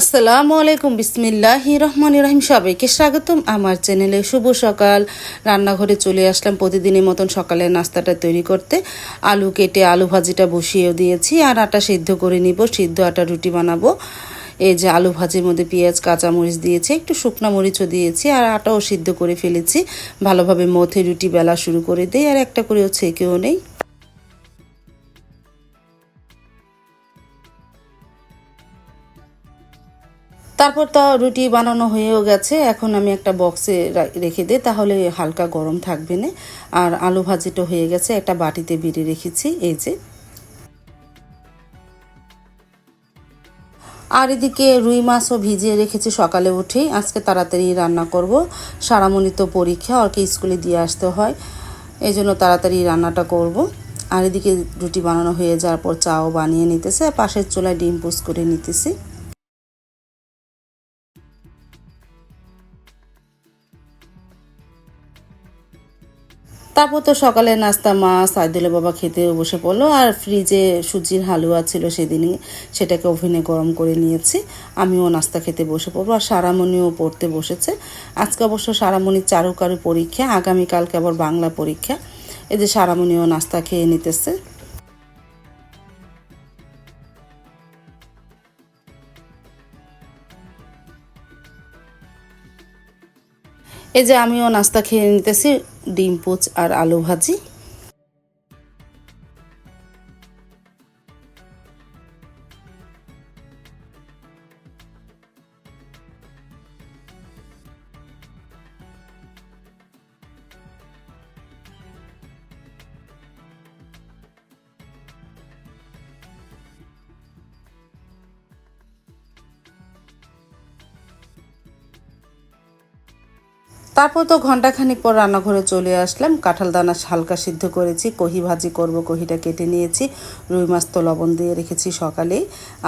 আসসালামু আলাইকুম, বিসমিল্লাহ রহমান রহিম। সবাইকে স্বাগতম আমার চ্যানেলে। শুভ সকাল। রান্নাঘরে চলে আসলাম প্রতিদিনের মতন সকালের নাস্তাটা তৈরি করতে। আলু কেটে আলু ভাজিটা বসিয়েও দিয়েছি আর আটা সিদ্ধ করে নিব, সিদ্ধ আটা রুটি বানাবো। এই যে আলু ভাজির মধ্যে পেঁয়াজ, কাঁচামরিচ দিয়েছি, একটু শুকনা মরিচও দিয়েছি আর আটাও সিদ্ধ করে ফেলেছি। ভালোভাবে মথে রুটি বেলা শুরু করে দিই আর একটা করেও ছেঁকেও নেই। তারপর তো রুটি বানানো হয়েও গেছে। এখন আমি একটা বক্সে রেখে দিই, তাহলে হালকা গরম থাকবে না। আর আলু ভাজিটা হয়ে গেছে, একটা বাটিতে বেড়ে রেখেছি, এই যে। আর এদিকে রুই মাছও ভিজিয়ে রেখেছি সকালে উঠেই, আজকে তাড়াতাড়ি রান্না করব। সারামণি তো পরীক্ষা, ওকে স্কুলে দিয়ে আসতে হয়, এই জন্য তাড়াতাড়ি রান্নাটা করব। আর এদিকে রুটি বানানো হয়ে যাওয়ার পর চাও বানিয়ে নিতেছে পাশের চুলায় ডিম পুষ করে নিতেছি। তারপর তো সকালে নাস্তা মা সাইদুলের বাবা খেতে বসে পড়ল, আর ফ্রিজে সুজির হালুয়া ছিল সেদিনই, সেটাকে ওভেনে গরম করে নিয়েছি। আমিও নাস্তা খেতে বসে পড়ব, আর সারামণিও পড়তে বসেছে। আজকে অবশ্য সারামণির চারুকারু পরীক্ষা, আগামীকালকে আবার বাংলা পরীক্ষা। এদের সারামণিও নাস্তা খেয়ে নিতেছে। এই যে আমিও নাস্তা খেয়ে নিতেছি ডিম পোচ আর আলু ভাজি। তারপর তো ঘন্টাখানিক পর রান্নাঘরে চলে আসলাম। কাঁঠাল দানা হালকা সিদ্ধ করেছি, কহি ভাজি করব, কহিটা কেটে নিয়েছি, রুই মাছ তো লবণ দিয়ে রেখেছি সকালেই,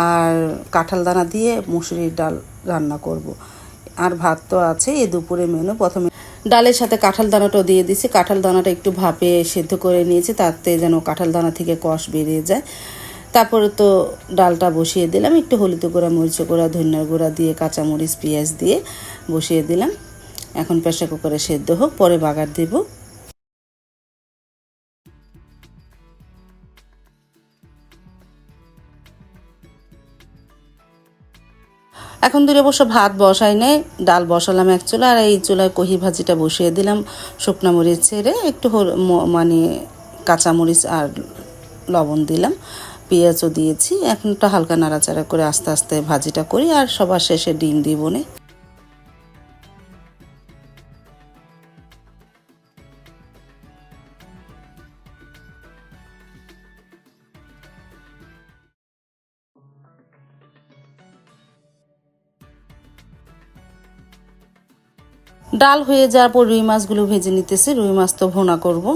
আর কাঁঠাল দানা দিয়ে মুসুরির ডাল রান্না করব। আর ভাত তো আছে এ দুপুরে মেনু। প্রথমে ডালের সাথে কাঁঠাল দানাটাও দিয়ে দিছি। কাঁঠাল দানাটা একটু ভাপে সেদ্ধ করে নিয়েছি, তাতে যেন কাঁঠাল দানা থেকে কষ বেরিয়ে যায়। তারপরে তো ডালটা বসিয়ে দিলাম, একটু হলুদ গুঁড়া মরিচ গুঁড়া, ধনিয়ার গুঁড়া দিয়ে, কাঁচামরিচ, পেঁয়াজ দিয়ে বসিয়ে দিলাম। এখন প্রেশার কুকারে সেদ্ধ হোক, পরে বাগার দেব। এখন দূরে বসে ভাত বসাই নেই, ডাল বসালাম এক চুলা, আর এই চুলায় কহি ভাজিটা বসিয়ে দিলাম শুকনা মরিচ ছেড়ে, একটু মানে কাঁচামরিচ আর লবণ দিলাম, পেঁয়াজও দিয়েছি। এখন একটু হালকা নাড়াচাড়া করে আস্তে আস্তে ভাজিটা করি, আর সবার শেষে ডিম দিব না। ডাল হয়ে যাওয়ার পর রুই মাছগুলো ভেজে নিতেছি। রুই মাছ তো ভোনা করব।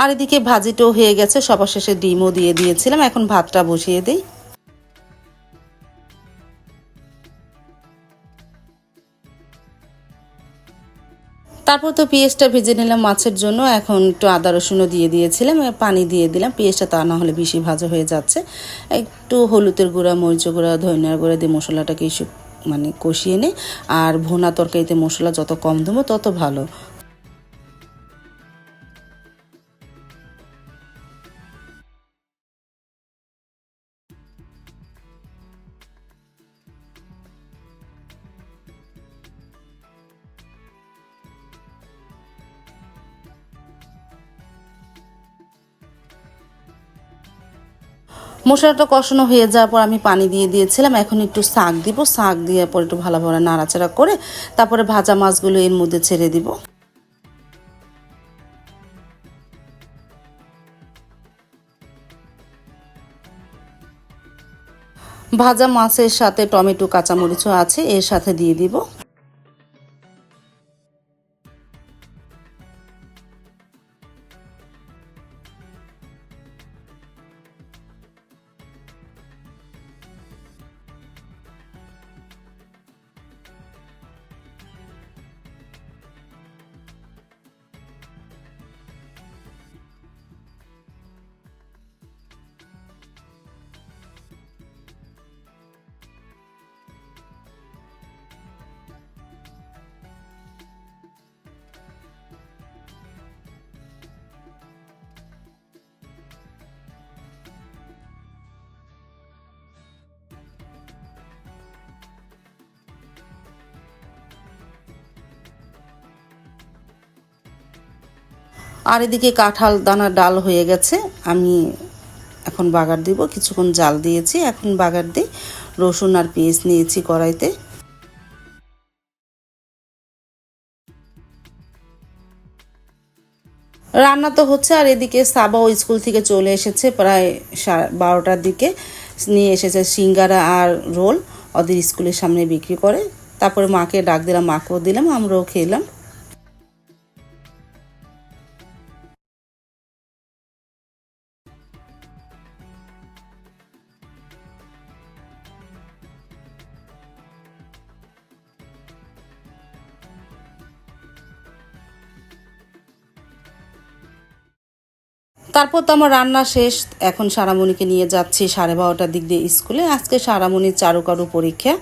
আর এদিকে ভাজিটাও হয়ে গেছে। সবার শেষে ডিমও দিয়ে দিয়েছিলাম। এখন ভাতটা বসিয়ে দিই। তারপর তো পেঁয়াজটা ভেজে নিলাম মাছের জন্য। এখন একটু আদা রসুনও দিয়ে দিয়েছিলাম পানি দিয়ে দিলাম। পেঁয়াজটা তা না হলে বেশি ভাজা হয়ে যাচ্ছে। একটু হলুদের গুঁড়া, মরিচ গুঁড়া, ধনিয়ার গুঁড়া দিয়ে মশলাটাকে মানে কষিয়ে নিই আর ভোনা তরকারিতে মশলা যত কম দেবো তত ভালো। মশলাটা কষানো হয়ে যাওয়ার পর আমি পানি দিয়ে দিয়েছিলাম। এখন একটু শাক দিব। শাক দিয়ে পর একটু ভালোভাবে নাড়াচাড়া করে তারপরে ভাজা মাছগুলো এর মধ্যে ছেড়ে দিব। ভাজা মাছের সাথে টমেটো, কাঁচামরিচও আছে, এর সাথে দিয়ে দিব। আর এদিকে কাঁঠাল দানা ডাল হয়ে গেছে। আমি এখন বাগার দিব, কিছুক্ষণ জাল দিয়েছি, এখন বাগার দিই। রসুন আর পেঁয়াজ নিয়েছি কড়াইতে। রান্না তো হচ্ছে, আর এদিকে সাবাও স্কুল থেকে চলে এসেছে, প্রায় বারোটার দিকে। নিয়ে এসেছে সিঙ্গারা আর রোল, ওদের স্কুলের সামনে বিক্রি করে। তারপরে মাকে ডাক দিলাম, মাকেও দিলাম, আমরাও খেলাম। তারপর তো আমার রান্না শেষ। এখন সারামণিকে নিয়ে যাচ্ছি সাড়ে বারোটার দিক দিয়ে স্কুলে। আজকে সারামণির চারুকারু পরীক্ষা।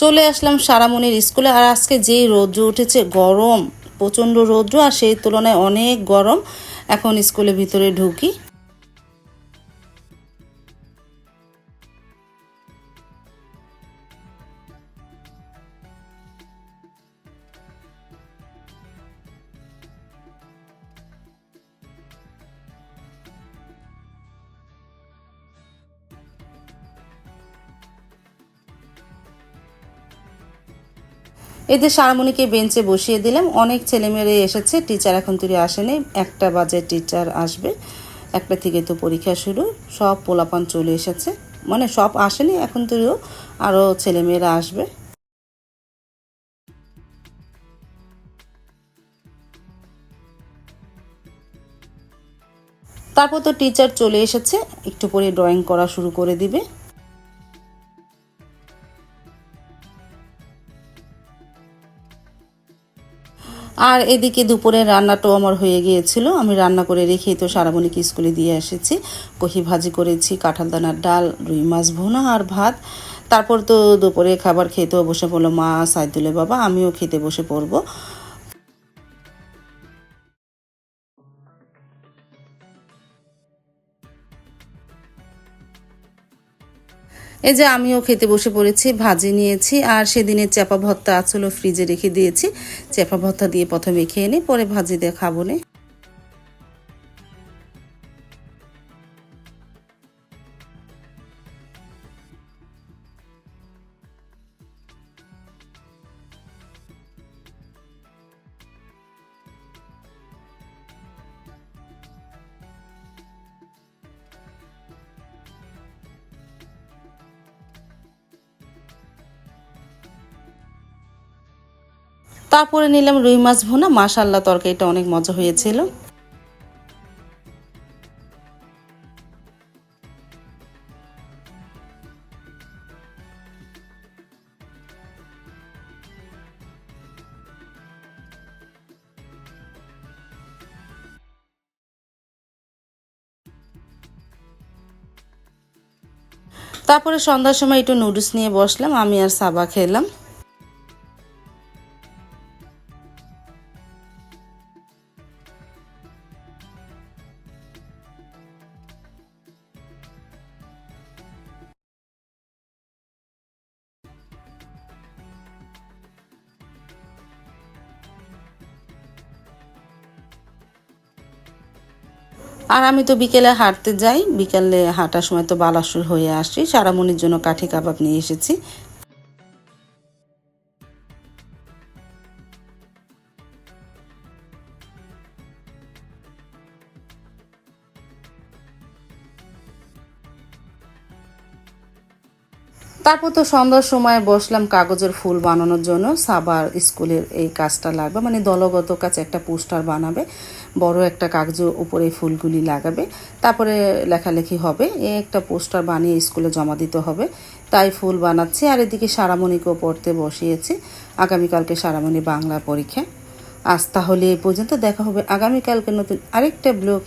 চলে আসলাম সারামণির স্কুলে। আর আজকে যেই রৌদ্র উঠেছে, গরম, প্রচণ্ড রৌদ্র, আর সেই তুলনায় অনেক গরম। এখন স্কুলের ভিতরে ঢুকি। এদের সারামণিকে বেঞ্চে বসিয়ে দিলাম। অনেক ছেলেমেয়েরা এসেছে। টিচার এখন তুই আসেনি। একটা বাজে টিচার আসবে। একটা থেকে তো পরীক্ষা শুরু। সব পোলাপান চলে এসেছে। মানে সব আসেনি এখন তুইও। আরও ছেলেমেয়েরা আসবে। তারপর তো টিচার চলে এসেছে। একটু পরে ড্রয়িং করা শুরু করে দিবে। আর এদিকে দুপুরে রান্নাটাও আমার হয়ে গিয়েছিল। আমি রান্না করে রেখেই তো সারামণিকে স্কুলে দিয়ে এসেছি। কহি ভাজি করেছি কাঁঠাল দানার ডাল, রুই মাছ ভুনা আর ভাত। তারপর তো দুপুরে খাবার খেতেও বসে পড়ল মা সাইদুলে বাবা, আমিও খেতে বসে পড়ব। এই যে আমিও খেতে বসে পড়েছি, ভাজি নিয়েছি, আর সেদিনের চেপা ভর্তা আসলো ফ্রিজে রেখে দিয়েছি। চেপা ভর্তা দিয়ে প্রথমে খেয়ে নিই পরে ভাজি দিয়ে খাব নে। তারপরে নিলাম রুই মাছ ভুনা। মাশাল্লাহ তরকারিটা অনেক মজা হয়েছিল। তারপরে সন্ধ্যার সময় একটু নুডলস নিয়ে বসলাম, আমি আর সাবা খেলাম। আর আমি তো বিকেলে হাঁটতে যাই। বিকেলে হাঁটার সময় তো বালাসুর হয়ে আসি। সারামণির জন্য কাঠি কাবাব নিয়ে এসেছি। তারপর তো সন্ধ্যার সময় বসলাম কাগজের ফুল বানানোর জন্য। সাবার স্কুলের এই কাজটা লাগবে মানে দলগত কাছে একটা পোস্টার বানাবে, বড় একটা কাগজের উপরে ফুলগুলি লাগাবে। তারপরে লেখালেখি হবে, এ একটা পোস্টার বানিয়ে স্কুলে জমা দিতে হবে। তাই ফুল বানাচ্ছি, আর এদিকে সারামণিকেও পড়তে বসিয়েছি। আগামীকালকে সারামণি বাংলা পরীক্ষা। আজ তাহলে এই পর্যন্ত দেখা হবে। আগামীকালকে নতুন আরেকটা ব্লগ